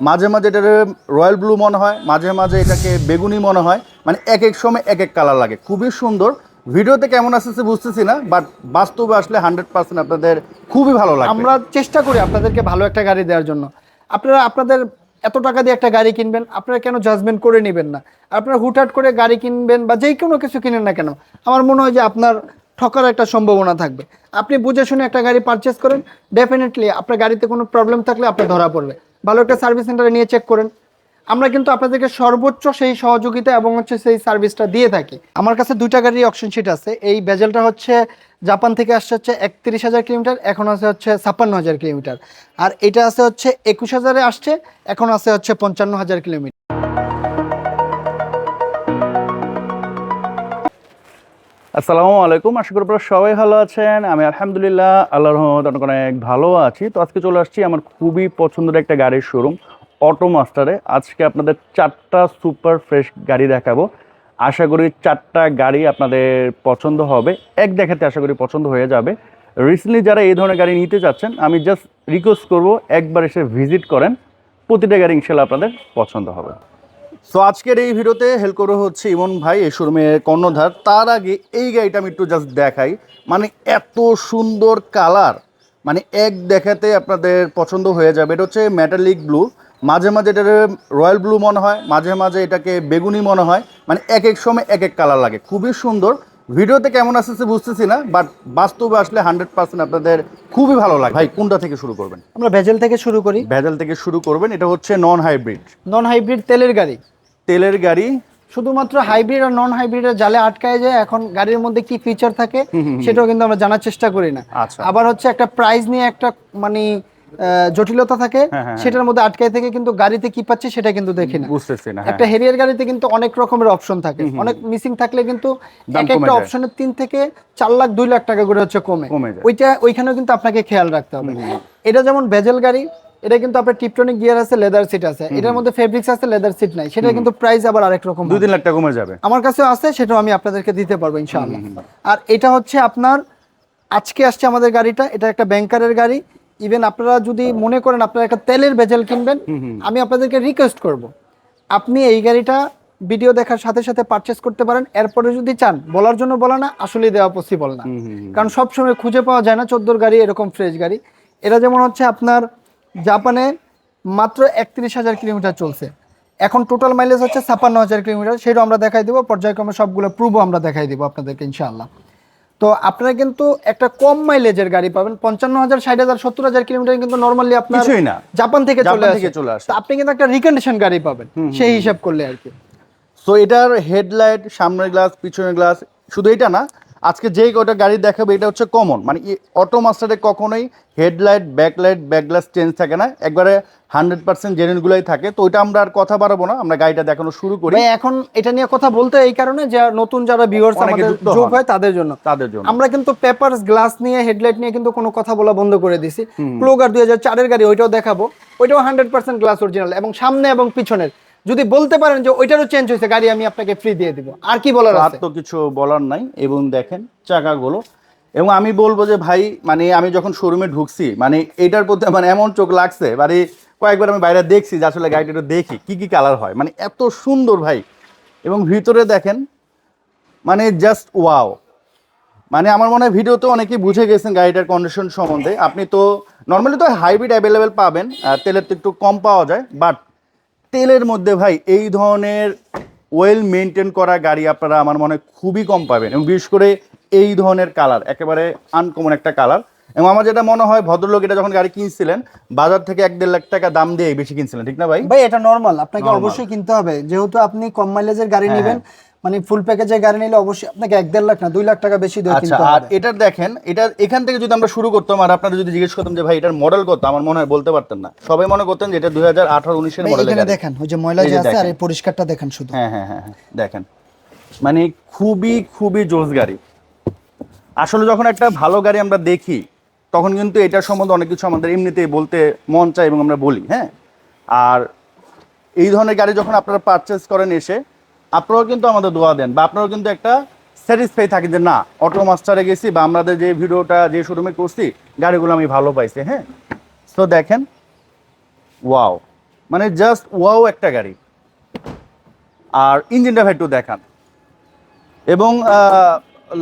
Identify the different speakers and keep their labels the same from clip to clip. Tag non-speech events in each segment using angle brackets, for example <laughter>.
Speaker 1: মাঝে মাঝে এটার রয়্যাল ব্লু মনে হয়, মাঝে মাঝে এটাকে বেগুনি মনে হয় মানে এক এক সময় এক এক কালার লাগে। খুবই সুন্দর। ভিডিওতে কেমন আসতেছে বুঝতেছি না বাট বাস্তবে আসলে হান্ড্রেড পার্সেন্ট আপনাদের খুবই ভালো লাগে
Speaker 2: আমরা চেষ্টা করি আপনাদেরকে ভালো একটা গাড়ি দেওয়ার জন্য। আপনারা, আপনাদের এত টাকা দিয়ে একটা গাড়ি কিনবেন, আপনারা কেন জাজমেন্ট করে নেবেন না? আপনারা হুটহাট করে গাড়ি কিনবেন বা যেই কোনো কিছু কিনেন না কেন, আমার মনে হয় যে আপনার ঠকার একটা সম্ভাবনা থাকবে। আপনি বুঝে শুনে একটা গাড়ি পারচেস করেন ডেফিনেটলি আপনার গাড়িতে কোনো প্রবলেম থাকলে আপনার ধরা পড়বে ভালো একটা সার্ভিস সেন্টারে নিয়ে চেক করেন। আমরা কিন্তু আপনাদেরকে সর্বোচ্চ সেই সহযোগিতা এবং হচ্ছে সেই সার্ভিসটা দিয়ে থাকি। আমার কাছে দুইটা গাড়ির অপশন শিট আছে। এই বেজেলটা হচ্ছে জাপান থেকে আসছে হচ্ছে একত্রিশ হাজার কিলোমিটার, এখন আছে হচ্ছে ছাপ্পান্ন হাজার কিলোমিটার। আর এটা আছে হচ্ছে একুশ হাজারে আসছে, এখন আছে হচ্ছে পঞ্চান্ন হাজার কিলোমিটার।
Speaker 1: আসসালামু আলাইকুম। আশা করি আপনারা সবাই ভালো আছেন। আমি আলহামদুলিল্লাহ আল্লাহর রহমত অনেক ভালো আছি। তো আজকে চলে আসছি আমার খুবই পছন্দের একটা গাড়ির শোরুম অটো মাস্টারে আজকে আপনাদের চারটা সুপার ফ্রেশ গাড়ি দেখাবো। আশা করি চারটা গাড়ি আপনাদের পছন্দ হবে। এক দেখাতে আশা করি পছন্দ হয়ে যাবে। রিসেন্টলি যারা এই ধরনের গাড়ি নিতে চাচ্ছেন আমি জাস্ট রিকোয়েস্ট করব, একবার এসে ভিজিট করেন। প্রতিটা গাড়ি ইনশাল্লাহ আপনাদের পছন্দ হবে। সো আজকের এই ভিডিওতে হেল্প করে হচ্ছে ইমন ভাই এই শোরুমের কর্ণধার। তার আগে এই গাড়িটা আমি একটু জাস্ট দেখাই। মানে এত সুন্দর কালার মানে এক দেখাতে আপনাদের পছন্দ হয়ে যাবে। এটা হচ্ছে ম্যাটালিক ব্লু মাঝে মাঝে এটার রয়্যাল ব্লু মনে হয় মাঝে মাঝে এটাকে বেগুনি মনে হয়। মানে এক এক সময় এক এক কালার লাগে। খুবই সুন্দর। ভিডিওতে কেমন আসতেছে বুঝতেছি না বাট বাস্তবে আসলে হান্ড্রেড পার্সেন্ট আপনাদের খুবই ভালো লাগে। ভাই কোনটা থেকে শুরু করবেন?
Speaker 2: আমরা ভেজেল থেকে শুরু করি।
Speaker 1: ভেজাল থেকে শুরু করবেন। এটা হচ্ছে নন হাইব্রিড
Speaker 2: নন হাইব্রিড তেলের গাড়ি।
Speaker 1: তেলের গাড়ি।
Speaker 2: শুধুমাত্র হাইব্রিড আর নন হাইব্রিডের জালে আটকায় যায় এখন গাড়ির মধ্যে কি ফিচার থাকে সেটাও কিন্তু আমরা জানার চেষ্টা করি না।
Speaker 1: আচ্ছা।
Speaker 2: আবার হচ্ছে একটা প্রাইস নিয়ে একটা মানে জটিলতা থাকে
Speaker 1: হ্যাঁ, হ্যাঁ,
Speaker 2: সেটার মধ্যে আটকায় থেকে কিন্তু গাড়িতে কি পাচ্ছি সেটা কিন্তু দেখি না।
Speaker 1: বুঝতেছি না হ্যাঁ।
Speaker 2: একটা হেরিয়ার গাড়িতে কিন্তু অনেক রকমের অপশন থাকে। অনেক মিসিং থাকলে কিন্তু এক একটা অপশনের তিন থেকে চার লাখ দুই লাখ টাকা করে হচ্ছে কমে। ওইটা ওইখানেও কিন্তু আপনাকে খেয়াল রাখতে হবে। এটা যেমন বেজেল গাড়ি এটা কিন্তু আপনার টিপটনিক গিয়ার আছে লেদার সিট আছে। এটার মধ্যে ফেব্রিক্স আছে লেদার সিট নাই। সেটা কিন্তু প্রাইস আবার আরেক রকম
Speaker 1: দুই তিন লাখ টাকা কমে যাবে।
Speaker 2: আমার কাছে আছে সেটাও আমি আপনাদেরকে দিতে পারব ইনশাআল্লাহ। আর এটা হচ্ছে আপনার আজকে আসছে আমাদের গাড়িটা এটা একটা ব্যাংকারের গাড়ি। ইভেন আপনারা যদি মনে করেন আপনারা একটা তেলের বেজেল কিনবেন আমি আপনাদেরকে রিকোয়েস্ট করব। আপনি এই গাড়িটা ভিডিও দেখার সাথে সাথে পারচেস করতে পারেন। এরপরে যদি চান বলার জন্য বলা না আসলে দেওয়া পসিবল না। কারণ সবসময় খুঁজে পাওয়া যায় না চোদ্দোর গাড়ি এরকম ফ্রেশ গাড়ি। এটা যেমন হচ্ছে আপনার জাপানে মাত্র একত্রিশ হাজার কিলোমিটার চলছে। এখন টোটাল মাইলেজ হচ্ছে ছাপ্পান্ন হাজার কিলোমিটার সেটাও আমরা দেখাই দিব পর্যায়ক্রমে সবগুলো প্রুভও আমরা দেখাই দিব আপনাদেরকে ইনশাআল্লাহ। তো আপনারা কিন্তু একটা কম মাইলেজের গাড়ি পাবেন পঞ্চান্ন হাজার ষাট হাজার সত্তর হাজার কিলোমিটার কিন্তু নর্মালি আপনার
Speaker 1: কিছুই না।
Speaker 2: জাপান থেকে চলে আসে।
Speaker 1: চলে আসে।
Speaker 2: তো আপনি কিন্তু একটা রিকন্ডিশন গাড়ি পাবেন সেই হিসাব করলে আর কি।
Speaker 1: সো এটার হেডলাইট সামনের গ্লাস পিছনের গ্লাস শুধু এটা না আজকে যে কয়টা গাড়ি দেখাবে এটা হচ্ছে কমন মানে অটো মাস্টারে কখনোই হেডলাইট ব্যাকলাইট ব্যাকগ্লাস চেঞ্জ থাকে না। একবারে হান্ড্রেড পার্সেন্ট জেনুইনগুলোই থাকে। তো ওইটা আমরা আর কথা বাড়াবো না। আমরা গাড়িটা দেখানো শুরু করি।
Speaker 2: এখন এটা নিয়ে কথা বলতে এই কারণে যে নতুন যারা ভিউয়ার্স আমাদের যোগ হয় তাদের জন্য।
Speaker 1: তাদের জন্য।
Speaker 2: আমরা কিন্তু পেপারস গ্লাস নিয়ে হেডলাইট নিয়ে কিন্তু কোনো কথা বলা বন্ধ করে দিছি। ক্লোগার দুই হাজার চারের গাড়ি ওইটাও দেখাবো। ওইটাও হান্ড্রেড পার্সেন্ট গ্লাস অরিজিনাল এবং সামনে এবং পিছনের। যদি বলতে পারেন যে ওইটারও চেঞ্জ হয়েছে গাড়ি আমি আপনাকে ফ্রি দিয়ে দিব। আর কি বলার
Speaker 1: আর
Speaker 2: আছে?
Speaker 1: তো কিছু বলার নাই। এবং দেখেন চাকাগুলো। এবং আমি বলব যে ভাই মানে আমি যখন শোরুমে ঢুকছি মানে এটার প্রতি মানে এমন চোখ লাগছে মানে কয়েকবার আমি বাইরে দেখছি যে আসলে গাড়িটা একটু দেখি কি কি কালার হয়। মানে এত সুন্দর ভাই। এবং ভিতরে দেখেন মানে জাস্ট ওয়াও মানে আমার মনে হয় ভিডিওতে অনেকেই বুঝে গেছেন গাড়িটার কন্ডিশন সম্বন্ধে। আপনি তো নর্মালি তো হাইব্রিড অ্যাভেলেবেল পাবেন আর তেলের তো একটু কম পাওয়া যায় বাট তেলের মধ্যে ভাই এই ধরনের ওয়েল মেনটেন করা গাড়ি আপনারা আমার মনে হয় খুবই কম পাবেন এবং বিশেষ করে এই ধরনের কালার একেবারে আনকমন একটা কালার এবং আমার যেটা মনে হয় ভদ্রলোক এটা যখন গাড়ি কিনছিলেন বাজার থেকে এক দেড় লাখ টাকা দাম দিয়ে বেশি কিনছিলেন ঠিক না ভাই?
Speaker 2: ভাই এটা নর্মাল আপনাকে অবশ্যই কিনতে হবে। যেহেতু আপনি কম মাইলেজের গাড়ি
Speaker 1: হ্যাঁ,
Speaker 2: নেবেন মানে ফুল প্যাকেজে গাড়ি নিলে অবশ্যই আপনাকে এক দেড় লাখ না দুই লাখ টাকা বেশি দিয়ে
Speaker 1: আচ্ছা আর
Speaker 2: হবে।
Speaker 1: এটার দেখেন এটা এখান থেকে যদি আমরা শুরু করতাম আর আপনারা যদি জিজ্ঞেস করতাম যে ভাই এটার মডেল কত? আমার মনে হয় বলতে পারতেন না। সবাই মনে করতেন যে এটা দুই হাজার আঠারো উনিশের মডেল
Speaker 2: এখানে দেখেন ওই যে ময়লা যে আছে আর এই পরিষ্কারটা দেখেন শুধু।
Speaker 1: হ্যাঁ হ্যাঁ হ্যাঁ হ্যাঁ, দেখেন। মানে খুবই খুবই জোস গাড়ি। আসলে যখন একটা ভালো গাড়ি আমরা দেখি তখন কিন্তু এটার সম্বন্ধে অনেক কিছু আমাদের এমনিতেই বলতে মন চায় এবং আমরা বলি হ্যাঁ? আর এই ধরনের গাড়ি যখন আপনারা পারচেস করেন এসে আপনারাও কিন্তু আমাদের দোয়া দেন বা আপনারাও কিন্তু একটা স্যাটিসফাই থাকেন যে না অটো মাস্টারে গেছি বা আমাদের যে ভিডিওটা যে শোরুমে করছি গাড়িগুলো আমি ভালো পাইছি হ্যাঁ? তো দেখেন ওয়াও মানে জাস্ট ওয়াও একটা গাড়ি। আর ইঞ্জিনটা একটু দেখান। এবং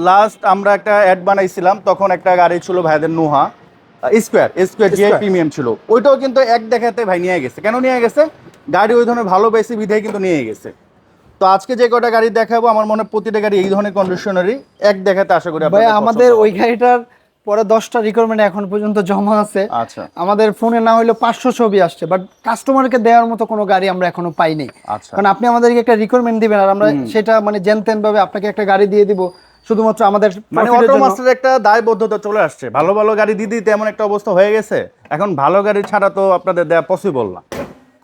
Speaker 1: লাস্ট আমরা একটা অ্যাড বানাইছিলাম তখন একটা গাড়ি ছিল ভাইদের নোহা স্কোয়ার স্কোয়ার
Speaker 2: যে
Speaker 1: প্রিমিয়াম ছিল। ওইটাও কিন্তু এক দেখাতে ভাই নিয়ে গেছে। কেন নিয়ে গেছে? গাড়ি ওই ধরনের ভালো পেয়েছে বিধায় কিন্তু নিয়ে গেছে। তো আজকে যে কটা গাড়ি দেখাবো আমার মনে প্রতিটা গাড়ি এই ধরনের কন্ডিশনারই এক দেখাতে আশা করি
Speaker 2: ভাই আমাদের ওই গাড়িটার পরে দশটা রিকোয়ারমেন্ট এখন পর্যন্ত জমা আছে।
Speaker 1: আচ্ছা।
Speaker 2: আমাদের ফোনে না হলেও পাঁচশো ছবি আসছে বাট কাস্টমারকে দেওয়ার মতো কোনো গাড়ি আমরা এখনও পাইনি।
Speaker 1: আচ্ছা।
Speaker 2: কারণ আপনি আমাদেরকে একটা রিকোয়ারমেন্ট দিবেন আর আমরা সেটা মানে জেনতেন ভাবে আপনাকে একটা গাড়ি দিয়ে দিব শুধুমাত্র আমাদের
Speaker 1: মানে অটো। মাস্টার একটা দায়বদ্ধতা চলে আসছে। ভালো ভালো গাড়ি দিতে এমন একটা অবস্থা হয়ে গেছে। এখন ভালো গাড়ি ছাড়া তো আপনাদের দেওয়া পসিবল না।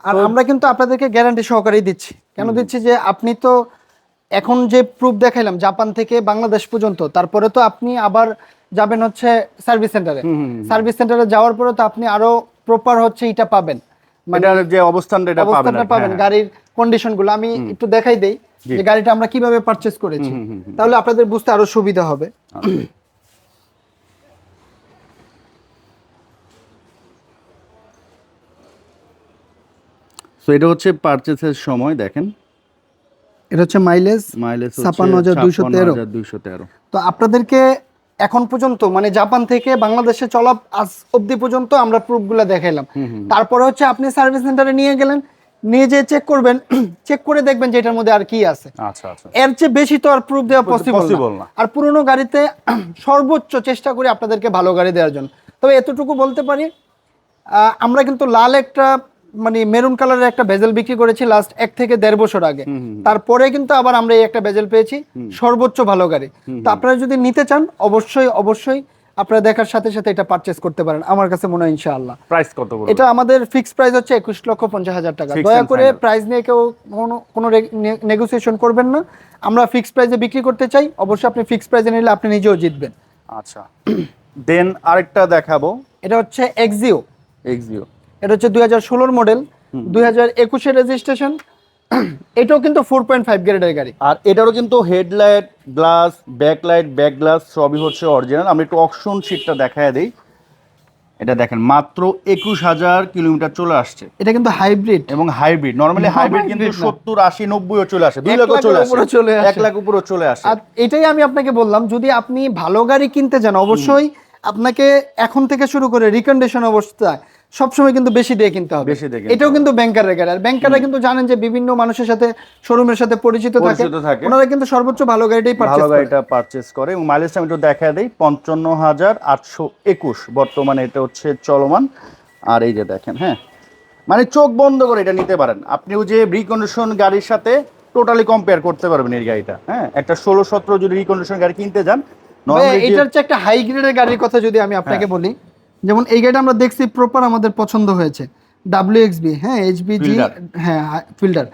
Speaker 2: আর আমরা কিন্তু আপনাদেরকে গ্যারান্টি সহকারেই দিচ্ছি। কেন দিচ্ছি যে আপনি তো এখন যে প্রুফ দেখাইলাম জাপান থেকে বাংলাদেশ পর্যন্ত তারপরে তো আপনি আবার যাবেন হচ্ছে সার্ভিস সেন্টারে সার্ভিস সেন্টারে যাওয়ার পরে তো আপনি আরও প্রপার হচ্ছে এটা পাবেন। মানে
Speaker 1: যে অবস্থানটা এটা পাবেন
Speaker 2: পাবেন
Speaker 1: হ্যাঁ।
Speaker 2: গাড়ির কন্ডিশনগুলো আমি একটু দেখাই দেই যে গাড়িটা আমরা কীভাবে পারচেজ করেছি। তাহলে আপনাদের বুঝতে আরও সুবিধা হবে।
Speaker 1: এটা হচ্ছে পারচেসের সময় দেখেন।
Speaker 2: এটা হচ্ছে মাইলেজ
Speaker 1: মাইলেজ
Speaker 2: 56,213
Speaker 1: দুইশো তেরো।
Speaker 2: তো আপনাদেরকে এখন পর্যন্ত মানে জাপান থেকে বাংলাদেশে চলা আজ অব্দি পর্যন্ত আমরা প্রুফগুলো দেখাইলাম। তারপরে হচ্ছে আপনি সার্ভিস সেন্টারে নিয়ে গেলেন নিয়ে যেয়ে চেক করবেন <clears throat> চেক করে দেখবেন যে এটার মধ্যে আর কি আছে।
Speaker 1: আচ্ছা আচ্ছা।
Speaker 2: এর চেয়ে বেশি তো আর প্রুফ দেওয়া পসিবল
Speaker 1: না।
Speaker 2: আর পুরনো গাড়িতে <clears throat> সর্বোচ্চ চেষ্টা করি আপনাদেরকে ভালো গাড়ি দেওয়ার জন্য। তবে এতটুকু বলতে পারি আহ, আমরা কিন্তু লাল একটা মানে মেরুন কালারের একটা ভেজেল বিক্রি করেছি লাস্ট এক থেকে দেড় বছর আগে। তারপরে কিন্তু আবার আমরা এই একটা ভেজেল পেয়েছি সর্বোচ্চ ভালো গাড়ি। তো আপনারা যদি নিতে চান অবশ্যই অবশ্যই আপনারা দেখার সাথে সাথে এটা পারচেস করতে পারেন। আমার কাছে মনে হয় ইনশাআল্লাহ।
Speaker 1: প্রাইস কত
Speaker 2: এটা আমাদের ফিক্সড প্রাইস হচ্ছে একুশ লক্ষ পঞ্চাশ হাজার টাকা। দয়া করে. প্রাইস নিয়ে কেউ কোনো কোনো নেগোসিয়েশন করবেন না। আমরা ফিক্সড প্রাইসে বিক্রি করতে চাই। অবশ্যই আপনি ফিক্সড প্রাইসে নিলে আপনি নিজেও জিতবেন।
Speaker 1: আচ্ছা। <clears throat> দেন আরেকটা দেখাবো।
Speaker 2: এটা হচ্ছে এক্সিও
Speaker 1: এক্সিও
Speaker 2: এটা হচ্ছে দুই হাজার ষোলোর মডেল দুই হাজার একুশের রেজিস্ট্রেশন এটাও কিন্তু ফোর পয়েন্ট ফাইভ গ্রেডের গাড়ি।
Speaker 1: আর এটারও কিন্তু headlight glass backlight back glass সবই হচ্ছে অরিজিনাল আমি একটু অপশন শিটটা দেখায় দিই। এটা দেখেন মাত্র একুশ হাজার কিলোমিটার চলে আসছে।
Speaker 2: এটা কিন্তু হাইব্রিড
Speaker 1: এবং হাইব্রিড নর্মালি হাইব্রিড কিন্তু সত্তর আশি নব্বইও চলে আসে দুই লাখও চলে আসে। এক লাখ উপরেও চলে আসে।
Speaker 2: আর এটাই আমি আপনাকে বললাম যদি আপনি ভালো গাড়ি কিনতে যান অবশ্যই আপনাকে এখন থেকে শুরু করে রিকন্ডিশন অবস্থায় সবসময় কিন্তু বেশি দিয়ে কিনতে হবে।
Speaker 1: বেশি দিয়ে
Speaker 2: এটাও কিন্তু ব্যাংকারের গাড়ি আর ব্যাংকাররা কিন্তু জানেন যে বিভিন্ন মানুষের সাথে শোরুমের সাথে পরিচিত থাকে। ওনারা কিন্তু সর্বোচ্চ ভালো গাড়িটাই
Speaker 1: ভালো
Speaker 2: পারচেজ করে।
Speaker 1: গাড়িটা পারচেস করে এবং মাইলেজটা আমি একটু দেখা দিই। পঞ্চান্ন হাজার আটশো একুশ বর্তমানে এটা হচ্ছে চলমান। আর এই যে দেখেন হ্যাঁ। মানে চোখ বন্ধ করে এটা নিতে পারেন। আপনিও যে রিকন্ডিশন গাড়ির সাথে টোটালি কম্পেয়ার করতে পারবেন এই গাড়িটা হ্যাঁ। একটা ষোলো সতেরো যদি রিকন্ডিশন গাড়ি কিনতে যান
Speaker 2: এটার হচ্ছে একটা হাই গ্রেডের গাড়ির কথা যদি আমি আপনাকে
Speaker 1: হ্যাঁ।
Speaker 2: বলি যেমন এই গাড়িটা আমরা দেখছি প্রপার আমাদের পছন্দ হয়েছে। ডাব্লিউ এক্সবি হ্যাঁ এইচবিজি। হ্যাঁ ফিল্টার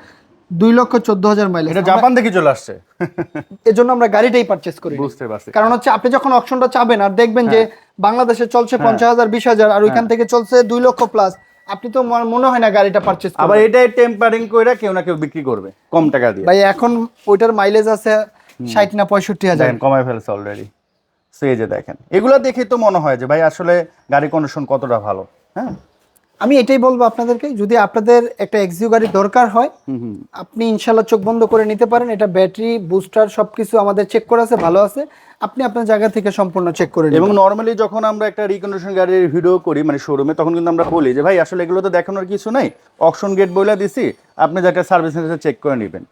Speaker 2: দুই লক্ষ চোদ্দ হাজার মাইলেজ
Speaker 1: এটা জাপান থেকে চলে আসছে। <laughs>
Speaker 2: এর জন্য আমরা গাড়িটাই পারচেস করি
Speaker 1: বুঝতে পারছি।
Speaker 2: কারণ হচ্ছে আপনি যখন অপশনটা চাবেন আর দেখবেন যে
Speaker 1: হ্যাঁ।
Speaker 2: বাংলাদেশে চলছে পঞ্চাশ হাজার বিশ হাজার আর ওইখান থেকে চলছে দুই লক্ষ প্লাস আপনি তো মনে- হয় না গাড়িটা পারচেস
Speaker 1: আবার এটাই টেম্পারিং করে কেউ না কেউ বিক্রি করবে কম টাকা দিয়ে।
Speaker 2: ভাই এখন ওইটার মাইলেজ আছে ষাট না পঁয়ষট্টি হাজার।
Speaker 1: কমায় ফেলছে অলরেডি যে দেখেন। এগুলো দেখে তো মনে হয় যে ভাই আসলে গাড়ি কন্ডিশন কতটা ভালো? হ্যাঁ?
Speaker 2: আমি এটাই বলব আপনাদেরকে যদি আপনাদের একটা এক্সিউ গাড়ি দরকার হয় আপনি ইনশাল্লাহ চোখ বন্ধ করে নিতে পারেন। এটা ব্যাটারি বুস্টার সবকিছু আমাদের চেক করা আছে ভালো আছে। আপনি আপনার জায়গা থেকে সম্পূর্ণ চেক করে
Speaker 1: এবং নর্মালি যখন আমরা একটা রিকন্ডিশন গাড়ির ভিডিও করি মানে শোরুমে তখন কিন্তু আমরা বলি যে ভাই আসলে এগুলো তো দেখানোর কিছু নাই। অকশন গেট বইলা দিছি আপনি যে একটা সার্ভিস সেন্টারে চেক করে নেবেন।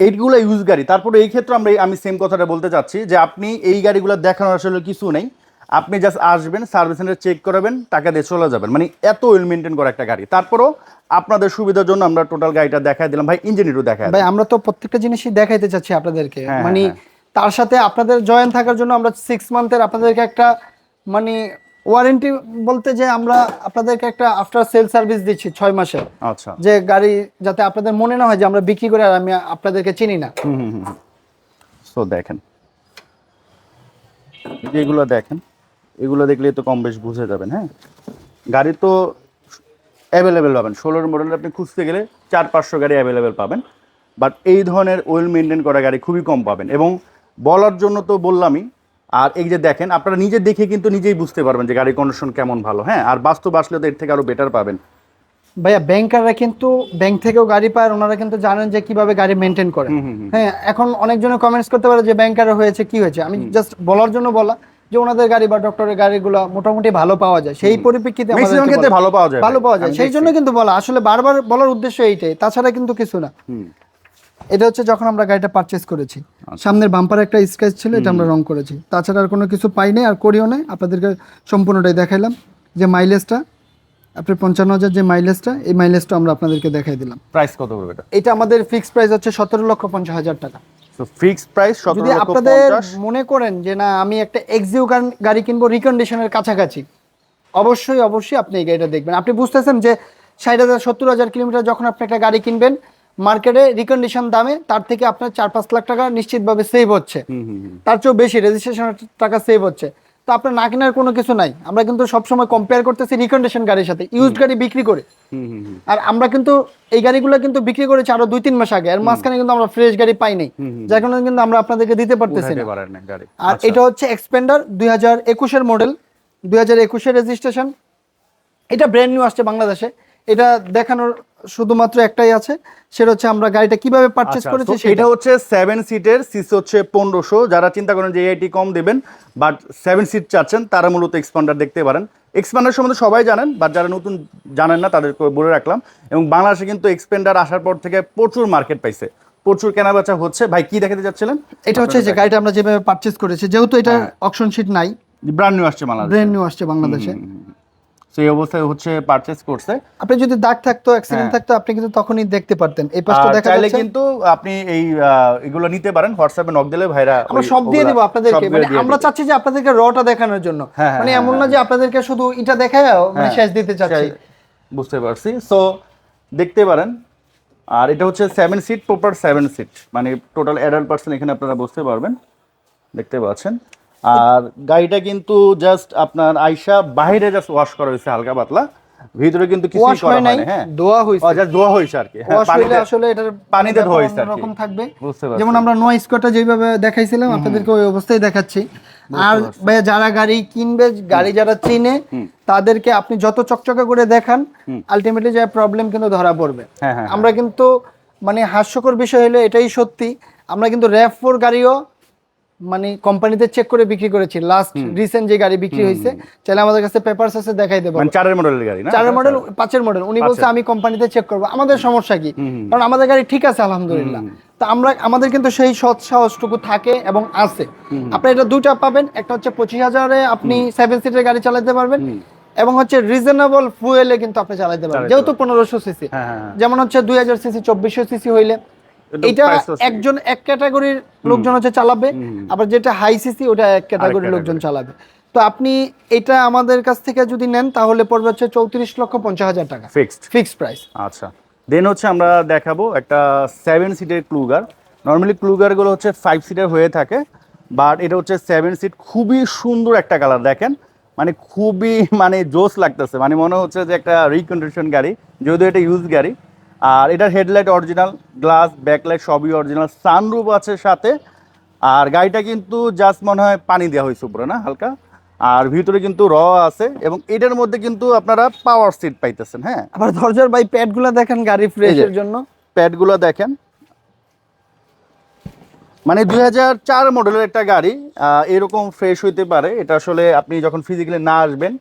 Speaker 1: এইগুলো ইউজ গাড়ি। তারপরে এই ক্ষেত্রে আমরা আমি সেম কথাটা বলতে চাচ্ছি যে আপনি এই গাড়িগুলো দেখানোর আসলে কিছু নেই। আপনি জাস্ট আসবেন সার্ভিস সেন্টার চেক করাবেন টাকা দিয়ে চলে যাবেন। মানে এত ওয়েল মেনটেন করা একটা গাড়ি। তারপরও আপনাদের সুবিধার জন্য আমরা টোটাল গাড়িটা দেখাই দিলাম। ভাই ইঞ্জিন একটু দেখা
Speaker 2: ভাই আমরা তো প্রত্যেকটা জিনিসই দেখাইতে চাচ্ছি আপনাদেরকে।
Speaker 1: হ্যাঁ,
Speaker 2: মানে
Speaker 1: হ্যাঁ।
Speaker 2: তার সাথে আপনাদের জয়েন থাকার জন্য আমরা সিক্স মান্থের আপনাদেরকে একটা মানে ওয়ারেন্টি বলতে যে আমরা আপনাদেরকে একটা আফটার সেল সার্ভিস দিচ্ছি ছয় মাসে
Speaker 1: আচ্ছা।
Speaker 2: যে গাড়ি যাতে আপনাদের মনে না হয় যে আমরা বিক্রি করে আর আমি আপনাদেরকে চিনি না।
Speaker 1: সো দেখেন। এগুলো দেখেন এগুলো দেখলে তো কম বেশ বুঝে যাবেন হ্যাঁ? গাড়ি তো অ্যাভেলেবেল পাবেন। ষোলোর মডেল আপনি খুঁজতে গেলে চার পাঁচশো গাড়ি অ্যাভেলেবেল পাবেন। বাট এই ধরনের ওয়েল মেনটেন করা গাড়ি খুবই কম পাবেন। এবং বলার জন্য তো বললামই আর এই যে দেখেন আপনারা নিজে দেখে কিন্তু নিজেই বুঝতে পারবেন যে গাড়ির কন্ডিশন কেমন ভালো। হ্যাঁ আর বাস্তব আসলে তো এর থেকে আরও বেটার পাবেন।
Speaker 2: ভাইয়া ব্যাংকাররা কিন্তু ব্যাংক থেকেও গাড়ি পায় ওনারা কিন্তু জানেন যে কীভাবে গাড়ি মেনটেন করে। হ্যাঁ এখন অনেকজনে কমেন্টস করতে পারে যে ব্যাংকার হয়েছে কি হয়েছে? আমি জাস্ট বলার জন্য বলা যে ওনাদের গাড়ি বা ডক্টরের গাড়িগুলো মোটামুটি ভালো পাওয়া যায়। সেই পরিপ্রেক্ষিতে
Speaker 1: ম্যাক্সিমাম ক্ষেত্রে ভালো পাওয়া যায়
Speaker 2: ভালো পাওয়া যায়। সেই জন্য কিন্তু বলা। আসলে বারবার বলার উদ্দেশ্য এইটাই। তাছাড়া কিন্তু কিছু না। এটা হচ্ছে যখন আমরা গাড়িটা পারচেস করেছি।
Speaker 1: আচ্ছা।
Speaker 2: সামনের বাম্পার একটা স্ক্র্যাচ ছিল এটা আমরা রং করেছি। তাছাড়া আর কোনো কিছু পাই নাই আর করিও নাই। আপনাদেরকে সম্পূর্ণটাই দেখাইলাম। যে মাইলেজটা আপনার পঞ্চান্ন হাজার যে মাইলেজটা এই মাইলেজটা আমরা আপনাদেরকে দেখাই দিলাম।
Speaker 1: প্রাইস কত পড়বে এটা?
Speaker 2: এটা আমাদের ফিক্সড প্রাইস হচ্ছে সতেরো লক্ষ পঞ্চাশ হাজার টাকা।
Speaker 1: প্রাইস
Speaker 2: যদি আপনাদের মনে করেন যে না আমি একটা এক্সিউ গাড়ি কিনবো রিকন্ডিশনের কাছাকাছি অবশ্যই অবশ্যই আপনি এই গাড়িটা দেখবেন। আপনি বুঝতেছেন যে ষাট হাজার সত্তর হাজার কিলোমিটার যখন আপনি একটা গাড়ি কিনবেন মার্কেটে রিকন্ডিশন দামে তার থেকে আপনার চার পাঁচ লাখ টাকা নিশ্চিতভাবে সেভ হচ্ছে। তার চেয়েও বেশি রেজিস্ট্রেশন টাকা সেভ হচ্ছে। তো আপনার না কেনার কোনো কিছু নাই। আমরা কিন্তু সবসময় কম্পেয়ার করতেছি রিকন্ডিশন গাড়ির সাথে। ইউজড গাড়ি বিক্রি করে। আর আমরা কিন্তু এই গাড়িগুলো কিন্তু বিক্রি করেছি আরও দুই তিন মাস আগে। আর মাঝখানে কিন্তু আমরা ফ্রেশ গাড়ি পাই নাই। যার কারণে কিন্তু আমরা আপনাদেরকে দিতে পারতেছি না। আর এটা হচ্ছে এক্সপেন্ডার দুই হাজার একুশের মডেল দুই হাজার একুশের রেজিস্ট্রেশন এটা ব্র্যান্ড নিউ আসছে বাংলাদেশে। এটা দেখানোর শুধুমাত্র একটাই আছে সেটা হচ্ছে আমরা গাড়িটা কীভাবে পারচেস
Speaker 1: আচ্ছা,
Speaker 2: করেছি সেটা।
Speaker 1: হচ্ছে সেভেন সিটের সিস হচ্ছে পনেরোশো। যারা চিন্তা করেন যে এআইটি কম দেবেন বাট সেভেন সিট চাচ্ছেন তারা মূলত এক্সপান্ডার দেখতে পারেন। এক্সপান্ডার সম্বন্ধে সবাই জানেন বাট যারা নতুন জানেন না তাদেরকে বলে রাখলাম। এবং বাংলাদেশে কিন্তু এক্সপেন্ডার আসার পর থেকে প্রচুর মার্কেট পাইছে। প্রচুর কেনাবেচা হচ্ছে। ভাই কি দেখাতে যাচ্ছিলেন
Speaker 2: এটা হচ্ছে যে গাড়িটা আমরা যেভাবে পারচেস করেছি যেহেতু এটা অপশন শিট নাই
Speaker 1: ব্র্যান্ড নিউ আসছে বাংলাদেশ।
Speaker 2: ব্র্যান্ড নিউ আসছে বাংলাদেশে।
Speaker 1: সেই অবস্থায় হচ্ছে পারচেস করছে।
Speaker 2: আপনি যদি দাগ থাকতো অ্যাক্সিডেন্ট থাকতো আপনি কিন্তু তখনই দেখতে পারতেন। এই পাশটা। দেখা
Speaker 1: চাইলে কিন্তু আপনি এই এগুলো নিতে পারেন হোয়াটসঅ্যাপে নক দিলে ভাইরা
Speaker 2: আমরা সব দিয়ে দেবো আপনাদেরকে। মানে আমরা। চাচ্ছি যে আপনাদেরকে রটা দেখানোর জন্য।
Speaker 1: হ্যাঁ, হ্যাঁ,
Speaker 2: মানে
Speaker 1: হ্যাঁ,
Speaker 2: এমন না যে আপনাদেরকে শুধু এটা দেখায় মানে শেষ দিতে চাচ্ছি।
Speaker 1: বুঝতে পারছি। সো দেখতে পারেন। আর এটা হচ্ছে seven seat proper seven seat মানে টোটাল অ্যাডাল্ট পার্সন এখানে আপনারা বুঝতে পারবেন। দেখতে পাচ্ছেন। আর গাড়িটা কিন্তু জাস্ট আপনার আইসা বাইরে জাস্ট ওয়াশ করা হয়েছে হালকা পাতলা। ভিতরে কিন্তু
Speaker 2: ওয়াশ
Speaker 1: করা হয়নি হ্যাঁ।
Speaker 2: দোয়া হয়েছে।
Speaker 1: জাস্ট ধোয়া হয়েছে আর কি হ্যাঁ
Speaker 2: ওয়াশ হইলে
Speaker 1: পানিতে
Speaker 2: আসলে এটার
Speaker 1: পানিতে ধোয়া হয়েছে আর
Speaker 2: রকম থাকবে। যেমন আমরা নোয়া স্কোয়ারটা যেভাবে দেখাইছিলাম আপনাদেরকে ওই অবস্থায় দেখাচ্ছি। আর ভাইয়া যারা গাড়ি কিনবে গাড়ি যারা চিনে তাদেরকে আপনি যত চকচকে করে দেখান আলটিমেটলি যা প্রবলেম কিন্তু ধরা পড়বে।
Speaker 1: হ্যাঁ, হ্যাঁ,
Speaker 2: আমরা কিন্তু মানে হাস্যকর বিষয় হলো এটাই সত্যি। আমরা কিন্তু র্যাপ ফোর গাড়িও মানে কোম্পানিতে চেক করে বিক্রি করেছি। লাস্ট রিসেন্ট যে গাড়ি বিক্রি হয়েছে চাইলে আমাদের কাছে পেপারস আছে দেখাই দেবো।
Speaker 1: মানে চারের মডেলের গাড়ি না?
Speaker 2: চারের মডেল পাঁচের মডেল উনি বলছে আমি কোম্পানিতে চেক করব। আমাদের সমস্যা কি? কারণ আমাদের গাড়ি ঠিক আছে আলহামদুলিল্লাহ। তো আমরা আমাদের কিন্তু সেই সৎ সাহসটুকু থাকে এবং আছে। আপনি এটা দুইটা পাবেন একটা হচ্ছে পঁচিশ হাজারে আপনি সেভেন সিটের গাড়ি চালাতে পারবেন এবং হচ্ছে রিজনেবল ফুয়েলে কিন্তু আপনি চালাতে পারবেন। যেহেতু পনেরোশো সিসি
Speaker 1: হ্যাঁ, হ্যাঁ, হ্যাঁ।
Speaker 2: যেমন হচ্ছে দুই হাজার সিসি চব্বিশশো সিসি হইলে।
Speaker 1: এটা।
Speaker 2: একজন এক ক্যাটাগরির লোকজন হচ্ছে চালাবে আবার যেটা হাই সিসি ওটা এক ক্যাটাগরির লোকজন চালাবে। তো আপনি এটা আমাদের কাছ থেকে যদি নেন তাহলে পড়বে হচ্ছে চৌত্রিশ লক্ষ পঞ্চাশ হাজার টাকা।
Speaker 1: ফিক্সড
Speaker 2: ফিক্সড প্রাইস
Speaker 1: আচ্ছা। দেন হচ্ছে আমরা দেখাবো একটা সেভেন সিটের ক্লুগার নর্মালি ক্লুগারগুলো হচ্ছে ফাইভ সিটের হয়ে থাকে বাট এটা হচ্ছে সেভেন সিট খুবই সুন্দর একটা কালার দেখেন মানে খুবই মানে জোস লাগতেছে। মানে মনে হচ্ছে যে একটা রিকন্ডিশন গাড়ি যেহেতু এটা ইউজ গাড়ি আর এটার হেডলাইট অরিজিনাল গ্লাস ব্যাকলাইট সবই অরিজিনাল সানরুফ আছে সাথে। আর গাড়িটা কিন্তু জাস্ট মনে হয় পানি দেওয়া হয়েছে উপরে না? হালকা। আর ভিতরে কিন্তু র আছে এবং এটার মধ্যে কিন্তু আপনারা পাওয়ার সিট পাইতেছেন হ্যাঁ?
Speaker 2: আবার দরজার ভাই প্যাডগুলো দেখেন গাড়ি ফ্রেশের জন্য।
Speaker 1: প্যাডগুলো দেখেন। মানে দুই হাজার চার মডেলের একটা গাড়ি এরকম ফ্রেশ হইতে পারে। এটা আসলে আপনি যখন ফিজিক্যালি না আসবেন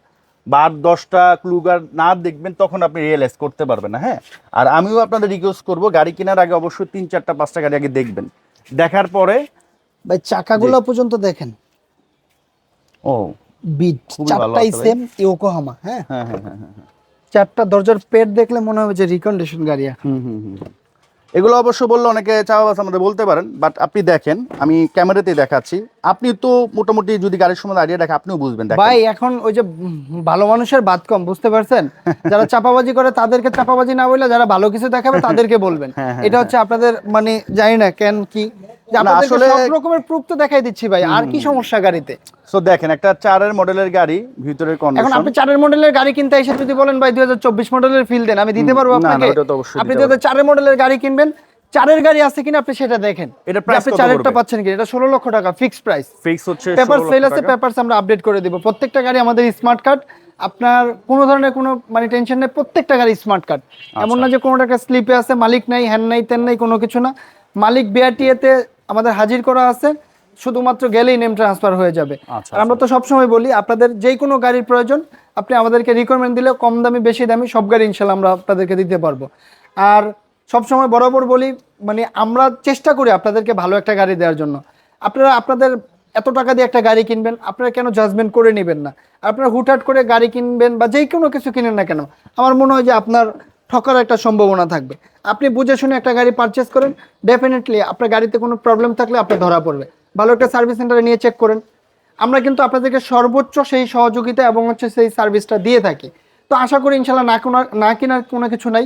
Speaker 1: বা আট দশটা ক্লুগার না দেখবেন তখন আপনি রিয়েলাইজ করতে পারবেন না হ্যাঁ? আর আমিও আপনাদের রিকোয়েস্ট করব গাড়ি কেনার আগে অবশ্যই তিন চারটা পাঁচটা গাড়ি আগে দেখবেন। দেখার পরে
Speaker 2: ভাই চাকাগুলো পর্যন্ত দেখেন।
Speaker 1: ও।
Speaker 2: বিট চারটাই সেম ইয়োকোহামা হ্যাঁ?
Speaker 1: হ্যাঁ হ্যাঁ হ্যাঁ হ্যাঁ।
Speaker 2: চারটা দরজার পেট দেখলে মনে হবে যে রিকন্ডিশন গাড়ি
Speaker 1: হুম হুম হুম। এগুলো অবশ্য বললে অনেকে চাওয়াবাস আমাদের বলতে পারেন বাট আপনি দেখেন আমি ক্যামেরাতেই দেখাচ্ছি। আপনি তো মোটামুটি যদি গাড়ির সময় আইডিয়া দেখে আপনিও বুঝবেন
Speaker 2: ভাই এখন ওই যে ভালো মানুষের বাদ কম বুঝতে পারছেন? <laughs> যারা চাপাবাজি করে তাদেরকে চাপাবাজি না বললে যারা ভালো কিছু দেখাবে <laughs> তাদেরকে বলবেন।
Speaker 1: হ্যাঁ, হ্যাঁ,
Speaker 2: এটা হচ্ছে আপনাদের মানে জানি না কেন কি। যে
Speaker 1: না,
Speaker 2: আপনাদেরকে
Speaker 1: আসলে-
Speaker 2: সব রকমের প্রুফ তো দেখাই দিচ্ছি ভাই আর কি সমস্যা গাড়িতে?
Speaker 1: সো দেখেন একটা চারের মডেলের গাড়ি ভিতরের
Speaker 2: এখন
Speaker 1: কন্ডিশন
Speaker 2: আপনি চারের মডেলের গাড়ি কিনতে এসে যদি বলেন ভাই দুই হাজার চব্বিশ মডেলের ফিল দেন আমি দিতে পারব
Speaker 1: না, না,
Speaker 2: আপনাকে?
Speaker 1: ওটা তো অবশ্যই
Speaker 2: আপনি যদি চারের মডেলের গাড়ি কিনবেন চারের গাড়ি আছে কিনা আপনি সেটা দেখেন। যে
Speaker 1: price
Speaker 2: আপনি চারেরটা পাচ্ছেন কি এটা ষোলো লক্ষ টাকা ফিক্সড প্রাইস
Speaker 1: ফিক্স হচ্ছে
Speaker 2: পেপার
Speaker 1: 16
Speaker 2: সেল আছে। পেপারস আমরা আপডেট করে দিব। প্রত্যেকটা গাড়ি আমাদের স্মার্ট কার্ড আপনার কোনো ধরনের কোনো মানে টেনশন নেই প্রত্যেকটা গাড়ি স্মার্ট কার্ড এমন না যে কোনোটা একটা স্লিপে আছে মালিক নাই হ্যান নাই তেন নাই কোনো কিছু না। মালিক বিআরটিএতে আমাদের হাজির করা আছে শুধুমাত্র গেলেই নেম ট্রান্সফার হয়ে যাবে।
Speaker 1: আচ্ছা,
Speaker 2: আর আমরা তো সবসময় বলি আপনাদের যেই কোনো গাড়ির প্রয়োজন আপনি আমাদেরকে রিকোয়ারমেন্ট দিলে কম দামি বেশি দামি সব গাড়ি ইনশাল্লাহ আমরা আপনাদেরকে দিতে পারব। আর সবসময় বরাবর বলি মানে আমরা চেষ্টা করি আপনাদেরকে ভালো একটা গাড়ি দেওয়ার জন্য। আপনারা আপনাদের এত টাকা দিয়ে একটা গাড়ি কিনবেন, আপনারা কেন জাজমেন্ট করে নেবেন না? আপনারা হুটহাট করে গাড়ি কিনবেন বা যেই কোনো কিছু কিনেন না কেন, আমার মনে হয় যে আপনার ঠকার একটা সম্ভাবনা থাকবে। আপনি বুঝে শুনে একটা গাড়ি পারচেস করেন ডেফিনেটলি আপনার গাড়িতে কোনো প্রবলেম থাকলে আপনার ধরা পড়বে। ভালো একটা সার্ভিস সেন্টারে নিয়ে চেক করেন। আমরা কিন্তু আপনাদেরকে সর্বোচ্চ সেই সহযোগিতা এবং হচ্ছে সেই সার্ভিসটা দিয়ে থাকি। তো আশা করি ইনশাল্লাহ না কোনো, না কেনার কোনো কিছু নাই।